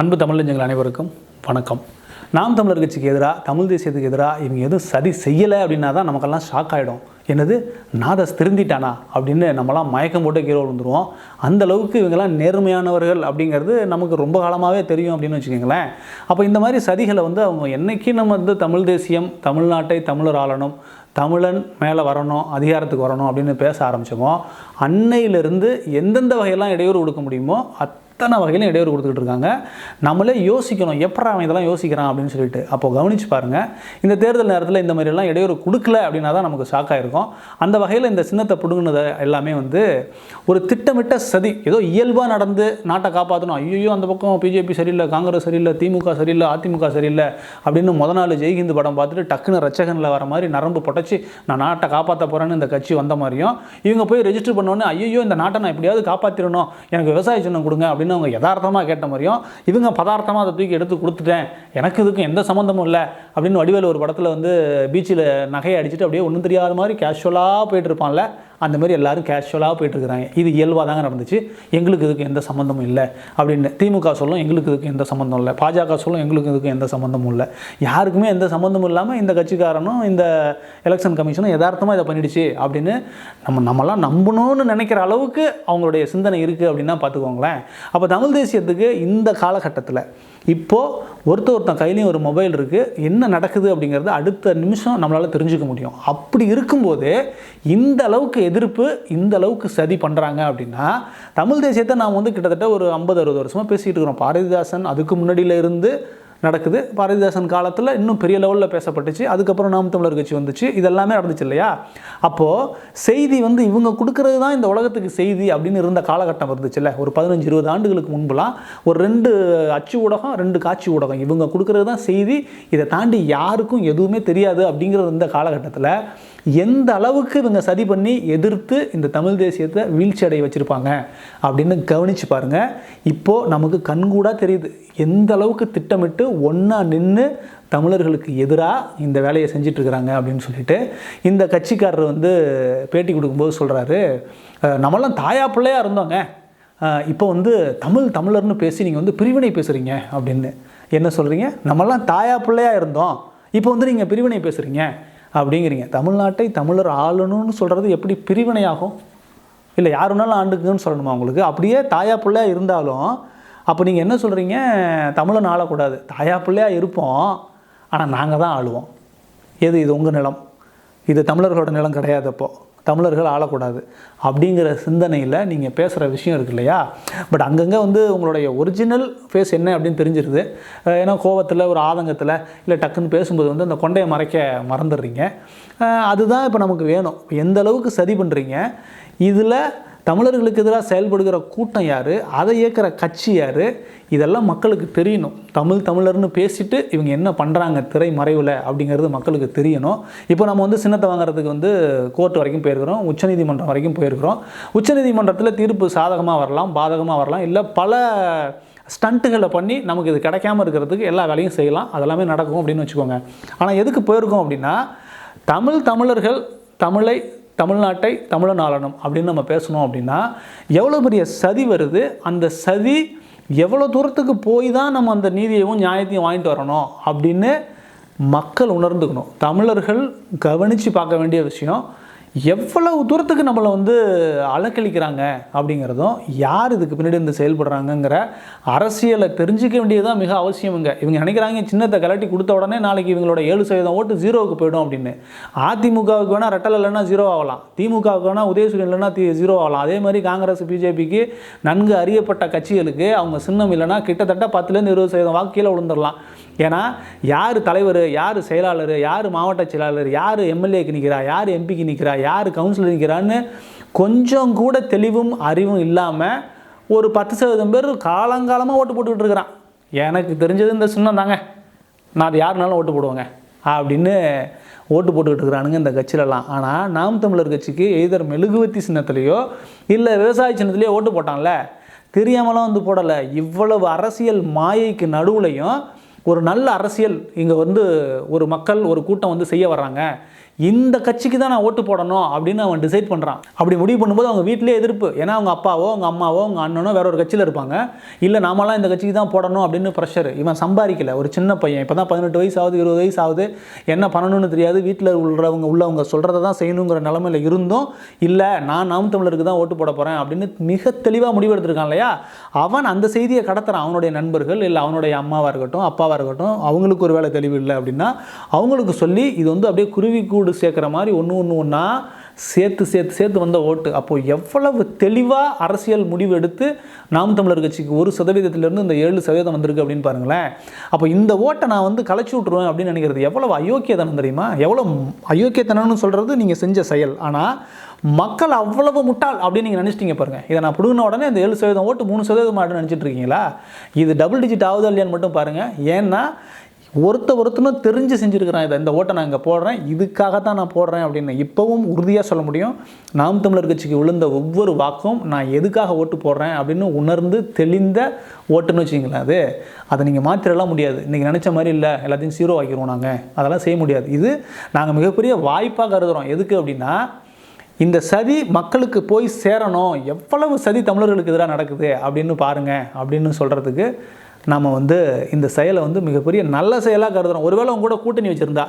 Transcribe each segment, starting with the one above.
அன்பு தமிழஞ்சங்கள் அனைவருக்கும் வணக்கம். நாம் தமிழர் கட்சிக்கு எதிராக தமிழ் தேசியத்துக்கு எதிராக இவங்க எதுவும் சதி செய்யலை அப்படின்னா தான் நமக்கெல்லாம் ஷாக் ஆகிடும் என்னது? நாதஸ் திருந்திட்டானா? அப்படின்னு நம்மலாம் மயக்கம் போட்டு கீழே விழுந்துருவோம். அந்த அளவுக்கு இவங்கெல்லாம் நேர்மையானவர்கள் அப்படிங்கிறது நமக்கு ரொம்ப காலமாகவே தெரியும் அப்படின்னு வச்சுக்கோங்களேன். அப்போ இந்த மாதிரி சதிகளை வந்து அவங்க என்றைக்கு நம்ம வந்து தமிழ் தேசியம் தமிழ்நாட்டை தமிழர் ஆளணும் தமிழன் மேலே வரணும் அதிகாரத்துக்கு வரணும் அப்படின்னு பேச ஆரம்பித்தோமோ அன்னையிலிருந்து எந்தெந்த வகையெல்லாம் இடையூறு கொடுக்க முடியுமோ அத் அத்தனை வகையிலும் இடையூறு கொடுத்துக்கிட்டு இருக்காங்க? நம்மளே யோசிக்கணும். எப்படா அவன் இதெல்லாம் யோசிக்கிறான் அப்படின்னு சொல்லிட்டு. அப்போ கவனிச்சு பாருங்கள் இந்த தேர்தல் நேரத்தில் இந்த மாதிரிலாம் இடையூறு கொடுக்கல அப்படின்னா தான் நமக்கு ஷாக்காக இருக்கும். அந்த வகையில் இந்த சின்னத்தை பிடுங்கினது எல்லாமே வந்து ஒரு திட்டமிட்ட சதி. ஏதோ இயல்பாக நடந்து நாட்டை காப்பாற்றணும் ஐயோ அந்த பக்கம் பிஜேபி சரியில்லை காங்கிரஸ் சரியில்லை திமுக சரியில்லை அதிமுக சரியில்லை அப்படின்னு முத நாள் ஜெய்ஹிந்து படம் பார்த்துட்டு டக்குன்னு ரச்சகனில் வர மாதிரி நரம்பு பொட்டச்சு நான் நாட்டை காப்பாற்ற போகிறேன்னு இந்த கட்சி வந்த மாதிரியும் இவங்க போய் ரெஜிஸ்டர் பண்ணோன்னே ஐயோ இந்த நாட்டை நான் எப்படியாவது காப்பாற்றிடணும் எனக்கு விவசாய சின்னம் கொடுங்க அப்படின்னு அவங்க யதார்த்தமாக கேட்ட மாதிரியும் இவங்க பதார்த்தமாக அதை தூக்கி எடுத்து கொடுத்துட்டேன். எனக்கு இதுக்கும் எந்த சம்மந்தமும் இல்லை. அப்படின்னு வடிவேல் ஒரு படத்தில் வந்து பீச்சில் நகையை அடிச்சுட்டு அப்படியே ஒன்றும் தெரியாத மாதிரி கேஷுவலாக போயிட்டு இருப்பான்ல. அந்த மாதிரி எல்லாரும் கேஷுவலாக போயிட்டுருக்குறாங்க. இது இயல்பாக தாங்க நடந்துச்சு. எங்களுக்கு இதுக்கு எந்த சம்மந்தமும் இல்லை. அப்படின்னு திமுக சொல்லும் எங்களுக்கு இதுக்கு எந்த சம்மந்தம் இல்லை. பாஜக சொல்லும் எங்களுக்கு இதுக்கு எந்த சம்மந்தமும் இல்லை. யாருக்குமே எந்த சம்மந்தமும் இல்லாமல் இந்த கட்சிக்காரனும் இந்த எலெக்ஷன் கமிஷனும் யதார்த்தமாக இதை பண்ணிடுச்சு அப்படின்னு நம்ம நம்மலாம் நம்பணும்னு நினைக்கிற அளவுக்கு அவங்களுடைய சிந்தனை இருக்குது அப்படின்னா பார்த்துக்கோங்களேன். அப்போ தமிழ் தேசியத்துக்கு இந்த காலகட்டத்தில் இப்போது ஒருத்த ஒருத்தன் கையிலையும் ஒரு மொபைல் இருக்குது என்ன நடக்குது அப்படிங்கிறது அடுத்த நிமிஷம் நம்மளால் தெரிஞ்சுக்க முடியும். அப்படி இருக்கும்போது இந்த அளவுக்கு எதிர்ப்பு இந்த அளவுக்கு சதி பண்ணுறாங்க அப்படின்னா தமிழ் தேசியத்தை நாம் வந்து கிட்டத்தட்ட ஒரு ஐம்பது அறுபது வருஷமாக பேசிகிட்டு இருக்கிறோம். பாரதிதாசன் அதுக்கு முன்னாடியில இருந்து நடக்குது. பாரதிதாசன் காலத்தில் இன்னும் பெரிய லெவலில் பேசப்பட்டுச்சு. அதுக்கப்புறம் நாம் தமிழர் கட்சி வந்துச்சு. இதெல்லாமே நடந்துச்சு இல்லையா? அப்போது செய்தி வந்து இவங்க கொடுக்கறது தான் இந்த உலகத்துக்கு செய்தி அப்படின்னு இருந்த காலகட்டம் இருந்துச்சுல்ல ஒரு பதினஞ்சு இருபது ஆண்டுகளுக்கு முன்புலாம் ஒரு ரெண்டு அச்சு ஊடகம் ரெண்டு காட்சி ஊடகம். இவங்க கொடுக்கறது தான் செய்தி. இதை தாண்டி யாருக்கும் எதுவுமே தெரியாது அப்படிங்கிற இந்த காலகட்டத்தில் எந்த அளவுக்கு இவங்க சதி பண்ணி எதிர்த்து இந்த தமிழ் தேசியத்தை வீழ்ச்சி அடைய வச்சுருப்பாங்க அப்படின்னு கவனித்து பாருங்கள் இப்போது நமக்கு கண்கூடாக தெரியுது. எந்த அளவுக்கு திட்டமிட்டு ஒன்றா நின்று தமிழர்களுக்கு எதிராக இந்த வேலையை செஞ்சிட்ருக்கிறாங்க அப்படின்னு சொல்லிட்டு இந்த கட்சிக்காரர் வந்து பேட்டி கொடுக்கும்போது சொல்கிறாரு நம்மளாம் தாயா பிள்ளையாக இருந்தோங்க. இப்போ வந்து தமிழ் தமிழர்னு பேசி நீங்கள் வந்து பிரிவினை பேசுகிறீங்க அப்படின்னு. என்ன சொல்கிறீங்க நம்மளாம் தாயா பிள்ளையாக இருந்தோம். இப்போ வந்து நீங்கள் பிரிவினை பேசுகிறீங்க அப்படிங்கிறீங்க. தமிழ்நாட்டை தமிழர் ஆளணும்னு சொல்கிறது எப்படி பிரிவினையாகும்? இல்லை யார் வேணாலும் ஆண்டுக்குன்னு சொல்லணுமா உங்களுக்கு? அப்படியே தாயா பிள்ளையாக இருந்தாலும் அப்போ நீங்கள் என்ன சொல்கிறீங்க தமிழன் ஆளக்கூடாது. தாயா பிள்ளையாக இருப்போம் ஆனால் நாங்கள் தான் ஆளுவோம். எது இது உங்கள் நிலம்? இது தமிழர்களோட நிலம் கிடையாது அப்போ. தமிழர்கள் ஆளக்கூடாது அப்படிங்கிற சிந்தனையில் நீங்கள் பேசுகிற விஷயம் இருக்கு இல்லையா? பட் அங்கங்கே வந்து உங்களுடைய ஒரிஜினல் ஃபேஸ் என்ன அப்படின்னு தெரிஞ்சிருது. ஏன்னா கோவத்தில் ஒரு ஆதங்கத்தில் இல்லை டக்குன்னு பேசும்போது வந்து அந்த கொண்டையை மறைக்க மறந்துடுறீங்க. அதுதான் இப்போ நமக்கு வேணும். எந்த அளவுக்கு சதி பண்ணுறீங்க இதில் தமிழர்களுக்கு எதிராக செயல்படுகிற கூட்டம் யார்? அதை இயக்கிற கட்சி யார்? இதெல்லாம் மக்களுக்கு தெரியணும். தமிழ் தமிழர்னு பேசிட்டு இவங்க என்ன பண்ணுறாங்க திரை மறைவில் அப்படிங்கிறது மக்களுக்கு தெரியணும். இப்போ நம்ம வந்து சின்னத்தை வாங்குறதுக்கு வந்து கோர்ட் வரைக்கும் போயிருக்கிறோம். உச்சநீதிமன்றம் வரைக்கும் போயிருக்கிறோம். உச்சநீதிமன்றத்தில் தீர்ப்பு சாதகமாக வரலாம் பாதகமாக வரலாம். இல்லை பல ஸ்டண்ட்டுகளை பண்ணி நமக்கு இது கிடைக்காம இருக்கிறதுக்கு எல்லா வேலையும் செய்யலாம். அதெல்லாமே நடக்கும் அப்படின்னு வச்சுக்கோங்க. ஆனால் எதுக்கு போயிருக்கோம் அப்படின்னா தமிழ் தமிழர்கள் தமிழை தமிழ்நாட்டை தமிழன் ஆளணும் அப்படின்னு நம்ம பேசணும் அப்படின்னா எவ்வளோ பெரிய சதி வருது? அந்த சதி எவ்வளோ தூரத்துக்கு போய் தான் நம்ம அந்த நீதியையும் நியாயத்தையும் வாங்கிட்டு வரணும் அப்படின்னு மக்கள் உணர்ந்துக்கணும். தமிழர்கள் கவனித்து பார்க்க வேண்டிய விஷயம் எவ்வளவு தூரத்துக்கு நம்மளை வந்து அலக்கழிக்கிறாங்க அப்படிங்கிறதும் யார் இதுக்கு பின்னாடி இருந்து செயல்படுறாங்கங்கிற அரசியலை தெரிஞ்சிக்க வேண்டியதுதான் மிக அவசியமுங்க. இவங்க நினைக்கிறாங்க சின்னத்தை கலட்டி கொடுத்த உடனே நாளைக்கு இவங்களோட ஏழு சதவீதம் ஓட்டு ஜீரோவுக்கு போயிடும் அப்படின்னு. அதிமுகவுக்கு வேணால் ரெட்டல் இல்லைன்னா ஜீரோ ஆகலாம். திமுகவுக்கு வேணால் உதயசூரியன் இல்லைன்னா தி ஜீரோ ஆகலாம். அதே மாதிரி காங்கிரஸ் பிஜேபிக்கு நன்கு அறியப்பட்ட கட்சிகளுக்கு அவங்க சின்னம் இல்லைன்னா கிட்டத்தட்ட பத்துலேருந்து இருபது சதவீதம் வாக்கு கீழே விழுந்துடலாம் ஏன்னா யார் தலைவர் யார் செயலாளர் யார் மாவட்ட செயலாளர் யார் எம்எல்ஏக்கு நிற்கிறா யார் எம்பிக்கு நிற்கிறா யார் கவுன்சிலர் நிற்கிறான்னு கொஞ்சம் கூட தெளிவும் அறிவும் இல்லாமல் ஒரு பத்து சதவீதம் பேர் காலங்காலமாக ஓட்டு போட்டுக்கிட்டு இருக்கிறான். எனக்கு தெரிஞ்சது இந்த சின்னம் தாங்க. நான் அது யாருனாலும் ஓட்டு போடுவேங்க. அப்படின்னு ஓட்டு போட்டுக்கிட்டு இருக்கிறானுங்க இந்த கட்சியிலலாம். ஆனால் நாம் தமிழர் கட்சிக்கு எய்தர் மெழுகுவத்தி சின்னத்துலேயோ இல்லை விவசாய சின்னத்துலேயோ ஓட்டு போட்டான்ல. தெரியாமலாம் வந்து போடலை. இவ்வளவு அரசியல் மாயைக்கு நடுவுலையும் ஒரு நல்ல அரசியல் இங்கே வந்து ஒரு மக்கள் ஒரு கூட்டம் வந்து செய்ய வர்றாங்க. இந்த கட்சிக்கு தான் நான் ஓட்டு போடணும் அப்படின்னு அவன் டிசைட் பண்ணுறான் அப்படி முடிவு பண்ணும்போது அவங்க வீட்டிலே எதிர்ப்பு. ஏன்னா அவங்க அப்பாவோ அவங்க அம்மாவோ அவங்க அண்ணனோ வேற ஒரு கட்சியில் இருப்பாங்க. இல்லை நாமெல்லாம் இந்த கட்சிக்கு தான் போடணும் அப்படின்னு ப்ரெஷர் இவன் சம்பாதிக்கல. ஒரு சின்ன பையன். இப்போ தான் பதினெட்டு வயசு ஆகுது இருபது வயசு ஆகுது. என்ன பண்ணணும்னு தெரியாது. வீட்டில் உள்ளவங்க உள்ளவங்க சொல்கிறத தான் செய்யணுங்கிற நிலமையில இருந்தும் இல்லை நான் நாம் தமிழருக்கு தான் ஓட்டு போட போகிறேன் அப்படின்னு மிக தெளிவாக முடிவெடுத்திருக்கான் இல்லையா? அவன் அந்த செய்தியை கடத்துறான். அவனுடைய நண்பர்கள் இல்லை அவனுடைய அம்மாவாக இருக்கட்டும் அப்பாவாக இருக்கட்டும் அவங்களுக்கு ஒரு வேலை தெளிவு இல்லை அப்படின்னா அவங்களுக்கு சொல்லி இது வந்து அப்படியே குருவி கூடு சேர்க்குற மாதிரி ஒன்று ஒன்று ஒன்றா சேர்த்து சேர்த்து சேர்த்து வந்த ஓட்டு. அப்போது எவ்வளவு தெளிவாக அரசியல் முடிவு எடுத்து நாம் தமிழர் கட்சிக்கு ஒரு சதவீதத்திலிருந்து இந்த ஏழு சதவீதம் வந்திருக்கு அப்படின்னு பாருங்களேன். அப்போ இந்த ஓட்டை நான் வந்து கலைச்சி விட்ருவேன் அப்படின்னு நினைக்கிறது எவ்வளவு அயோக்கியத்தனம் தெரியுமா? எவ்வளோ அயோக்கியத்தனம்னு சொல்கிறது நீங்கள் செஞ்ச செயல். ஆனால் மக்கள் அவ்வளவு முட்டாள் அப்படின்னு நீங்கள் நினச்சிட்டீங்க பாருங்க. இதை நான் பிடுங்கின உடனே இந்த ஏழு சதவீதம் ஓட்டு மூணு சதவீதம் ஆட்டு நினச்சிட்டு இருக்கீங்களா? இது டபுள் டிஜிட் ஆகுதா இல்லையான்னு மட்டும் பாருங்கள் ஏன்னா ஒருத்த ஒருத்தனும் தெரிஞ்சு செஞ்சுருக்கிறான் இதை. இந்த ஓட்டை நான் இங்கே போடுறேன். இதுக்காக தான் நான் போடுறேன் அப்படின்னு இப்போவும் உறுதியாக சொல்ல முடியும். நாம் தமிழர் கட்சிக்கு விழுந்த ஒவ்வொரு வாக்கும் நான் எதுக்காக ஓட்டு போடுறேன் அப்படின்னு உணர்ந்து தெளிந்த ஓட்டுன்னு வச்சிங்களேன் அது. அதை நீங்கள் மாற்றிடலாம் முடியாது. இன்றைக்கி நினச்ச மாதிரி இல்லை. எல்லாத்தையும் சீரோ ஆக்கிடுவோம் நாங்கள் அதெல்லாம் செய்ய முடியாது. இது நாங்கள் மிகப்பெரிய வாய்ப்பாக கருதுகிறோம் எதுக்கு அப்படின்னா இந்த சதி மக்களுக்கு போய் சேரணும். எவ்வளவு சதி தமிழர்களுக்கு எதிராக நடக்குது அப்படின்னு பாருங்கள் அப்படின்னு சொல்கிறதுக்கு நாம் வந்து இந்த செயலை வந்து மிகப்பெரிய நல்ல செயலாக கருதுறோம். ஒருவேளை உங்க கூட கூட்டணி வச்சுருந்தா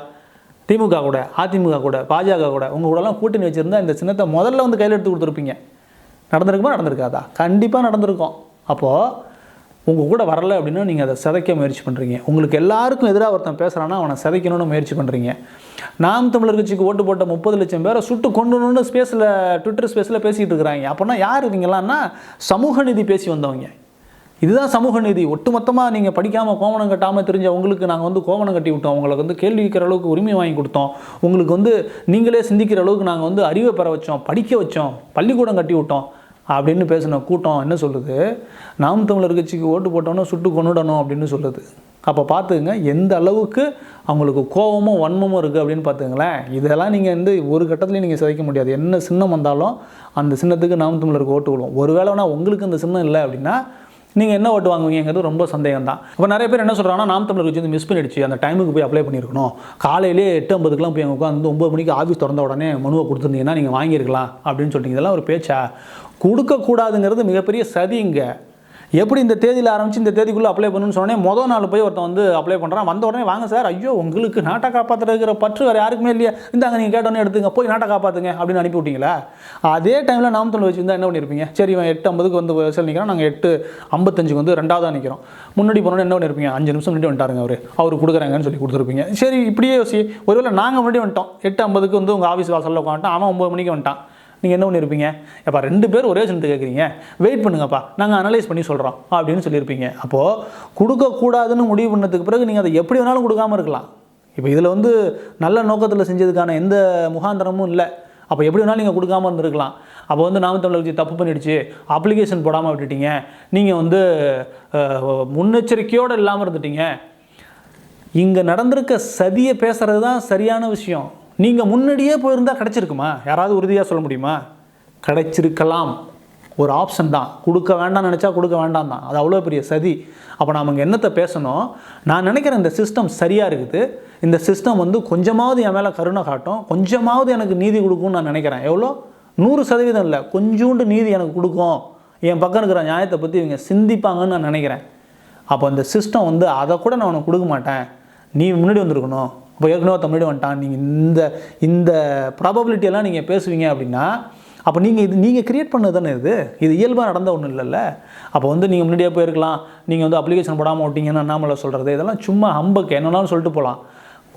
திமுக கூட அதிமுக கூட பாஜக கூட உங்கள் கூடலாம் கூட்டணி வச்சுருந்தா இந்த சின்னத்தை முதல்ல வந்து கையில் எடுத்து கொடுத்துருப்பீங்க. நடந்திருக்குமா நடந்திருக்காதா? கண்டிப்பாக நடந்திருக்கும். அப்போது உங்கள் கூட வரலை அப்படின்னா நீங்கள் அதை சிதைக்க முயற்சி பண்ணுறீங்க உங்களுக்கு எல்லாருக்கும் எதிராக ஒருத்தன் பேசுகிறான்னா அவனை சிதைக்கணும்னு முயற்சி பண்ணுறீங்க நாம் தமிழர் கட்சிக்கு ஓட்டு போட்ட முப்பது லட்சம் பேரை சுட்டு கொண்டுணுன்னு ஸ்பேஸில் ட்விட்டர் ஸ்பேஸில் பேசிகிட்டு இருக்கிறாங்க. அப்போனா யார் இவங்கெல்லாம்னா சமூக நீதி பேசி வந்தவங்க. இதுதான் சமூக நீதி. ஒட்டுமொத்தமாக நீங்கள் படிக்காமல் கோவணம் கட்டாமல் தெரிஞ்ச உங்களுக்கு நாங்கள் வந்து கோவணம் கட்டி விட்டோம். உங்களுக்கு வந்து கேள்வி கேட்குற அளவுக்கு உரிமை வாங்கி கொடுத்தோம். உங்களுக்கு வந்து நீங்களே சிந்திக்கிற அளவுக்கு நாங்கள் வந்து அறிவை பெற வச்சோம் படிக்க வச்சோம் பள்ளிக்கூடம் கட்டி விட்டோம் அப்படின்னு பேசின கூட்டம் என்ன சொல்லுது நாம் தமிழர் கட்சிக்கு ஓட்டு போட்டோன்னா சுட்டு கொண்டுடணும் அப்படின்னு சொல்லுது. அப்போ பார்த்துங்க எந்த அளவுக்கு அவங்களுக்கு கோபமும் வன்மமும் இருக்குது அப்படின்னு பார்த்துங்களேன் இதெல்லாம் நீங்கள் வந்து ஒரு கட்டத்துலையும் நீங்கள் சிதைக்க முடியாது. என்ன சின்னம் வந்தாலும் அந்த சின்னத்துக்கு நாம் தமிழருக்கு ஓட்டு விடுவோம் ஒருவேளை வேணா உங்களுக்கு அந்த சின்னம் இல்லை அப்படின்னா நீங்கள் என்ன ஓட்டு வாங்குவீங்கிறது ரொம்ப சந்தேகம் தான் இப்போ நிறைய பேர் என்ன சொல்கிறாங்கன்னா நாம் தமிழர் கட்சி வந்து மிஸ் பண்ணிடுச்சு. அந்த டைமுக்கு போய் அப்ளை பண்ணியிருக்கணும். காலையிலே எட்டு ஐம்பதுக்குலாம் போய் அங்கே உட்காந்து ஒம்பது மணிக்கு ஆஃபீஸ் திறந்த உடனே மனுவை கொடுத்துருந்தீங்கன்னா நீங்கள் வாங்கியிருக்கலாம். அப்படின்னு சொல்லிட்டு இதெல்லாம் ஒரு பேச்சா? கொடுக்கக்கூடாதுங்கிறது மிகப்பெரிய சதி இங்கே. எப்படி இந்த தேதியில் ஆரம்பித்து இந்த தேதிக்குள்ளே அப்ளை பண்ணணும்னு சொன்னே மொதல் நாள் போய் ஒருத்தன் வந்து அப்ளை பண்ணுறான் வந்த உடனே வாங்க சார் ஐயோ உங்களுக்கு நாட்டை காப்பாற்றுற பற்று வேறு யாருக்குமே இல்லையா. இந்தாங்க நீங்கள் கேட்டோன்னே எடுத்துங்க போய் நாட்டை காப்பாற்றுங்க அப்படின்னு அனுப்பி விட்டீங்களா? அதே டைமில் நாம் தமிழ் வச்சுருந்தா என்ன பண்ணியிருப்பீங்க சரி இவன் எட்டு ஐம்பதுக்கு வந்து வயசில் நிற்கிறோம் நாங்கள் எட்டு ஐம்பத்தஞ்சுக்கு வந்து ரெண்டாவதாக நிற்கிறோம் முன்னாடி போனோன்னு என்ன பண்ணியிருப்பீங்க அஞ்சு நிமிஷம் முன்னாடி வந்துட்டாருங்க அவர். அவர் கொடுக்குறாங்கன்னு சொல்லி கொடுத்துருப்பீங்க. சரி இப்படியே யோசி ஒருவேளை நாங்கள் முன்னாடி வந்துட்டோம். எட்டு ஐம்பதுக்கு வந்து உங்கள் ஆஃபீஸ் வாசலில் உட்காந்துட்டோம். அவன் ஒம்பது மணிக்கு வந்துட்டான். நீங்கள் என்ன பண்ணியிருப்பீங்க எப்பா ரெண்டு பேர் ஒரே சின்னத்து கேட்குறீங்க வெயிட் பண்ணுங்கப்பா நாங்கள் அனலைஸ் பண்ணி சொல்கிறோம் அப்படின்னு சொல்லியிருப்பீங்க அப்போது கொடுக்கக்கூடாதுன்னு முடிவு பண்ணதுக்கு பிறகு நீங்கள் அதை எப்படி வேணாலும் கொடுக்காம இருக்கலாம். இப்போ இதில் வந்து நல்ல நோக்கத்தில் செஞ்சதுக்கான எந்த முகாந்திரமும் இல்லை. அப்போ எப்படி வேணாலும் நீங்கள் கொடுக்காம இருந்திருக்கலாம். அப்போ வந்து நாம தமிழர் கட்சி தப்பு பண்ணிடுச்சு அப்ளிகேஷன் போடாமல் விட்டுட்டீங்க. நீங்கள் வந்து முன்னெச்சரிக்கையோடு இல்லாமல் இருந்துட்டீங்க. இங்கே நடந்திருக்க சதியை பேசுகிறது தான் சரியான விஷயம். நீங்கள் முன்னாடியே போயிருந்தால் கிடச்சிருக்குமா? யாராவது உறுதியாக சொல்ல முடியுமா? கிடைச்சிருக்கலாம். ஒரு ஆப்ஷன் தான். கொடுக்க வேண்டாம்னு நினச்சா கொடுக்க வேண்டாம் தான். அது அவ்வளோ பெரிய சதி. அப்போ நாம் இங்கே என்னத்தை பேசணும்? நான் நினைக்கிறேன் இந்த சிஸ்டம் சரியாக இருக்குது. இந்த சிஸ்டம் வந்து கொஞ்சமாவது என் மேலே கருணை காட்டும். கொஞ்சமாவது எனக்கு நீதி கொடுக்கும்னு நான் நினைக்கிறேன். எவ்வளோ? நூறு சதவீதம் இல்லை. கொஞ்சோண்டு நீதி எனக்கு கொடுக்கும். என் பக்கம் இருக்கிற நியாயத்தை பற்றி இவங்க சிந்திப்பாங்கன்னு நான் நினைக்கிறேன். அப்போ இந்த சிஸ்டம் வந்து அதை கூட நான் உனக்கு கொடுக்க மாட்டேன். நீ முன்னாடி வந்திருக்கணும். இப்போ ஏற்கனவே தமிழ் வந்துட்டான். நீங்கள் இந்த இந்த ப்ராபபிலிட்டி எல்லாம் நீங்கள் பேசுவீங்க அப்படின்னா அப்போ நீங்கள் இது நீங்கள் கிரியேட் பண்ணது தானே இது? இது இயல்பாக நடந்த ஒன்றும் இல்லைல்ல? அப்போ வந்து நீங்கள் முன்னாடியே போயிருக்கலாம். நீங்கள் வந்து அப்ளிகேஷன் போடாமல் விட்டீங்கன்னு அண்ணாமலை சொல்கிறது இதெல்லாம் சும்மா ஹம்பக்கு என்னன்னாலும் சொல்லிட்டு போகலாம்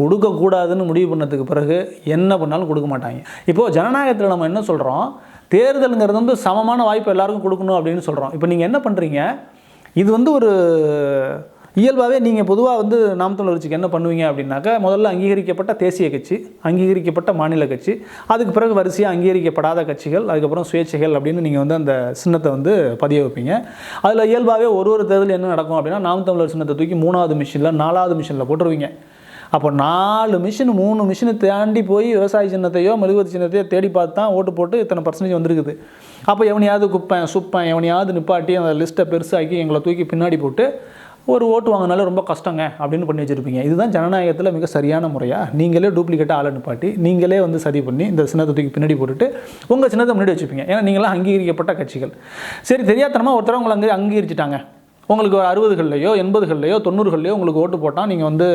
கொடுக்கக்கூடாதுன்னு முடிவு பண்ணதுக்கு பிறகு என்ன பண்ணாலும் கொடுக்க மாட்டாங்க. இப்போது ஜனநாயகத்தில் நம்ம என்ன சொல்கிறோம் தேர்தலுங்கிறது வந்து சமமான வாய்ப்பு எல்லாருக்கும் கொடுக்கணும் அப்படின்னு சொல்கிறோம் இப்போ நீங்கள் என்ன பண்ணுறீங்க இது வந்து ஒரு இயல்பாகவே நீங்கள் பொதுவாக வந்து நாம் தமிழர் என்ன பண்ணுவீங்க அப்படின்னாக்கா முதல்ல அங்கீகரிக்கப்பட்ட தேசிய கட்சி அங்கீகரிக்கப்பட்ட மாநில கட்சி அதுக்கு பிறகு வரிசையாக அங்கீகரிக்கப்படாத கட்சிகள் அதுக்கப்புறம் சுயேட்சைகள் அப்படின்னு நீங்கள் வந்து அந்த சின்னத்தை வந்து பதிய வைப்பீங்க. அதில் இயல்பாகவே ஒரு ஒரு தேர்தல் என்ன நடக்கும் அப்படின்னா நாம் தமிழர் சின்னத்தை தூக்கி மூணாவது மிஷினில் நாலாவது மிஷினில் போட்டுருவீங்க. அப்போ நாலு மிஷின் மூணு மிஷினை தாண்டி போய் விவசாய சின்னத்தையோ மெழுகுவர்த்தி சின்னத்தையோ தேடி பார்த்து தான் ஓட்டு போட்டு இத்தனை பர்சன்டேஜ் வந்திருக்குது. அப்போ எவனையாவது குப்பேன் சுப்பேன் எவனையாவது நிப்பாட்டி அந்த லிஸ்ட்டை பெருசாக்கி எங்களை தூக்கி பின்னாடி போட்டு ஒரு ஓட்டு வாங்கினாலும் ரொம்ப கஷ்டங்க அப்படின்னு பண்ணி வச்சுருப்பீங்க. இதுதான் ஜனநாயகத்தில் மிக சரியான முறையாக நீங்களே டூப்ளிகேட்டாக ஆளு அனுப்பாட்டி நீங்களே வந்து சரி பண்ணி இந்த சின்னத்தை தூக்கி பின்னாடி போட்டுட்டு உங்கள் சின்னத்தை முன்னாடி வச்சுப்பீங்க. ஏன்னா நீங்களாம் அங்கீகரிக்கப்பட்ட கட்சிகள். சரி தெரியாதனமாக ஒருத்தர் உங்களை அங்கே அங்கீகரிச்சிட்டாங்க. உங்களுக்கு ஒரு அறுபதுகள்லையோ எண்பதுகள்லையோ தொண்ணூறுகள்லையோ உங்களுக்கு ஓட்டு போட்டால் நீங்கள் வந்து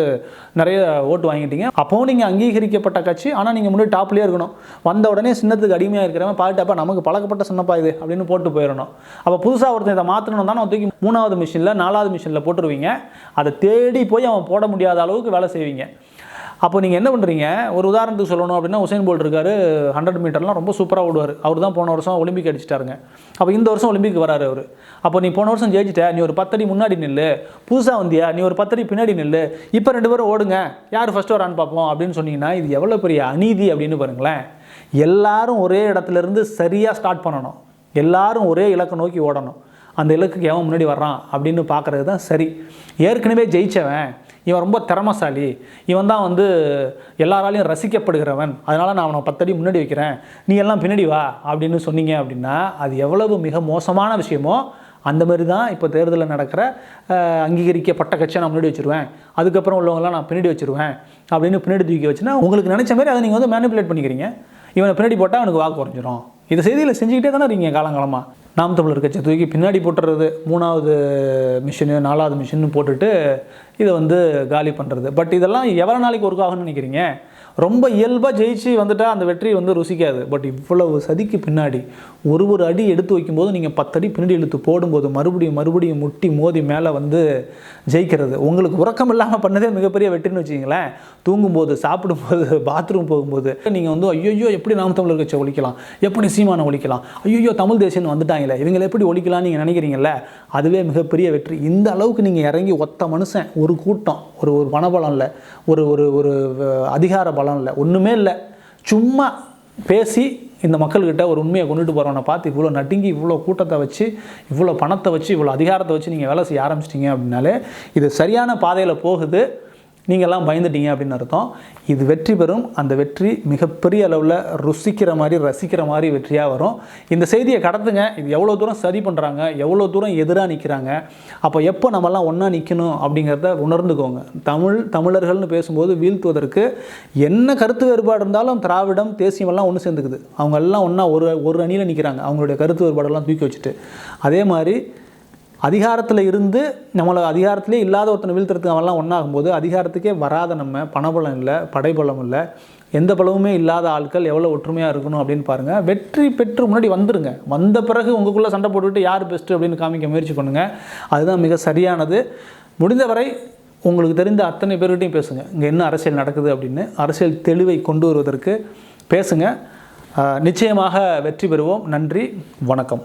நிறைய ஓட்டு வாங்கிட்டீங்க. அப்போவும் நீங்கள் அங்கீகரிக்கப்பட்ட கட்சி ஆனால் நீங்கள் முன்னாடி டாப்லேயே இருக்கணும். வந்த உடனே சின்னத்துக்கு அடிமையாக இருக்கிறவன் பாட்டப்பா நமக்கு பழக்கப்பட்ட சின்னப்பா இது அப்படின்னு போட்டு போயிடணும். அப்போ புதுசாக ஒருத்தன் இதை மாற்றணும் தானே தூக்கி மூணாவது மிஷினில் நாலாவது மிஷினில் போட்டுருவீங்க. அதை தேடி போய் அவன் போட முடியாத அளவுக்கு வேலை செய்வீங்க. அப்போ நீங்கள் என்ன பண்ணுறீங்க ஒரு உதாரணத்துக்கு சொல்லணும் அப்படின்னா உசைன் போல்ட் இருக்காரு ஹண்ட்ரட் மீட்டர்லாம் ரொம்ப சூப்பராக ஓடுவார். அவர் தான் போன வருஷம் ஒலிம்பிக் அடிச்சிட்டாருங்க. அப்போ இந்த வருஷம் ஒலிம்பிக் வராரு அவர். அப்போ நீ போன வருஷம் ஜெயிச்சிட்ட நீ ஒரு பத்தடி முன்னாடி நில்லு. புதுசாக வந்தியா நீ ஒரு பத்தடி பின்னாடி நில்லு. இப்போ ரெண்டு பேரும் ஓடுங்க. யார் ஃபஸ்ட்டு வரான்னு பார்ப்போம் அப்படின்னு சொன்னீங்கன்னா இது எவ்வளோ பெரிய அநீதி அப்படின்னு பாருங்களேன். எல்லாரும் ஒரே இடத்துல இருந்து சரியாக ஸ்டார்ட் பண்ணணும். எல்லாரும் ஒரே இலக்கை நோக்கி ஓடணும். அந்த இலக்குக்கு எவன் முன்னாடி வர்றான் அப்படின்னு பார்க்குறது தான் சரி. ஏற்கனவே ஜெயித்தவன் இவன் ரொம்ப திறமசாலி. இவன் தான் வந்து எல்லாராலையும் ரசிக்கப்படுகிறவன். அதனால் நான் அவனை பத்தடி முன்னாடி வைக்கிறேன். நீ எல்லாம் பின்னாடி வா அப்படின்னு சொன்னீங்க அப்படின்னா அது எவ்வளவு மிக மோசமான விஷயமோ அந்த மாதிரி தான் இப்போ தேர்தலில் நடக்கிற அங்கீகரிக்கப்பட்ட கட்சியை நான் முன்னாடி வச்சுருவேன். அதுக்கப்புறம் உள்ளவங்களாம் நான் பின்னாடி வச்சுருவேன் அப்படின்னு பின்னாடி தூக்கி வச்சுன்னா உங்களுக்கு நினச்ச மாதிரி அதை நீங்கள் வந்து மேனிப்புலேட் பண்ணிக்கிறீங்க. இவனை பின்னாடி போட்டால் அவனுக்கு வாக்கு குறைஞ்சிரும். இது செய்தியில் செஞ்சுக்கிட்டே தானே இருக்கீங்க காலங்காலமாக நாம் தமிழர் கட்சி தூக்கி பின்னாடி போட்டுறது மூணாவது மிஷினு நாலாவது மிஷின்னு போட்டுட்டு இதை வந்து காலி பண்ணுறது பட் இதெல்லாம் எவ்வளோ நாளைக்கு ஒர்க் ஆகும்னு நினைக்கிறீங்க? ரொம்ப இயல்பாக ஜெயிச்சு வந்துட்டால் அந்த வெற்றி வந்து ருசிக்காது. பட் இவ்வளவு சதிக்கு பின்னாடி ஒரு ஒரு அடி எடுத்து வைக்கும்போது நீங்கள் பத்தடி பின்னாடி இழுத்து போடும்போது மறுபடியும் மறுபடியும் முட்டி மோதி மேலே வந்து ஜெயிக்கிறது. உங்களுக்கு உறக்கம் இல்லாமல் பண்ணதே மிகப்பெரிய வெற்றின்னு வச்சிங்களேன் தூங்கும்போது சாப்பிடும்போது பாத்ரூம் போகும்போது நீங்கள் வந்து ஐயோ எப்படி நாம் தமிழர் கட்சி ஒழிக்கலாம்? எப்படி சீமானை ஒழிக்கலாம்? ஐயோ தமிழ் தேசியன்னு வந்துட்டாங்களே. இவங்களை எப்படி ஒழிக்கலாம்னு நீங்கள் நினைக்கிறீங்கல்ல? அதுவே மிகப்பெரிய வெற்றி. இந்த அளவுக்கு நீங்கள் இறங்கி ஒத்த மனுஷன் ஒரு கூட்டம் ஒரு ஒரு மனபலம் இல்லை ஒரு ஒரு ஒரு அதிகார பலம் இல்லை. ஒன்றுமே இல்லை. சும்மா பேசி இந்த மக்கள்கிட்ட ஒரு உண்மையை கொண்டுட்டு போகிறவனை பார்த்து இவ்வளோ நடுங்கி இவ்வளோ கூட்டத்தை வச்சு இவ்வளோ பணத்தை வச்சு இவ்வளோ அதிகாரத்தை வச்சு நீங்கள் வேலை செய்ய ஆரம்பிச்சிட்டிங்க அப்படின்னாலே இது சரியான பாதையில் போகுது. நீங்கள்லாம் பயந்துட்டீங்க அப்படின்னு அர்த்தம். இது வெற்றி பெறும். அந்த வெற்றி மிகப்பெரிய அளவில் ருசிக்கிற மாதிரி ரசிக்கிற மாதிரி வெற்றியாக வரும். இந்த செய்தியை கடத்துங்க. இது எவ்வளோ தூரம் சரி பண்ணுறாங்க எவ்வளோ தூரம் எதிராக நிற்கிறாங்க அப்போ எப்போ நம்மலாம் ஒன்றா நிற்கணும் அப்படிங்கிறத உணர்ந்துக்கோங்க. தமிழ் தமிழர்கள்னு பேசும்போது வீழ்த்துவதற்கு என்ன கருத்து வேறுபாடு இருந்தாலும் திராவிடம் தேசியமெல்லாம் ஒன்று சேர்ந்துக்குது. அவங்க எல்லாம் ஒன்றா ஒரு ஒரு அணியில் நிற்கிறாங்க அவங்களுடைய கருத்து வேறுபாடெல்லாம் தூக்கி வச்சுட்டு. அதே மாதிரி அதிகாரத்தில் இருந்து நம்மளை அதிகாரத்திலே இல்லாத ஒருத்தனை வீழ்த்துறதுக்கு அவன்லாம் ஒன்றாகும்போது அதிகாரத்துக்கே வராத நம்ம பணபலம் இல்லை படைபலம் இல்லை எந்த பலமுமே இல்லாத ஆட்கள் எவ்வளோ ஒற்றுமையாக இருக்கணும் அப்படின்னு பாருங்கள் வெற்றி பெற்று முன்னாடி வந்துருங்க. வந்த பிறகு உங்களுக்குள்ளே சண்டை போட்டுக்கிட்டு யார் பெஸ்ட்டு அப்படின்னு காமிக்க முயற்சி பண்ணுங்கள் அதுதான் மிக சரியானது. முடிந்தவரை உங்களுக்கு தெரிந்த அத்தனை பேர்கிட்டையும் பேசுங்க. இங்கே என்ன அரசியல் நடக்குது அப்படின்னு. அரசியல் தெளிவை கொண்டு வருவதற்கு பேசுங்க. நிச்சயமாக வெற்றி பெறுவோம். நன்றி. வணக்கம்.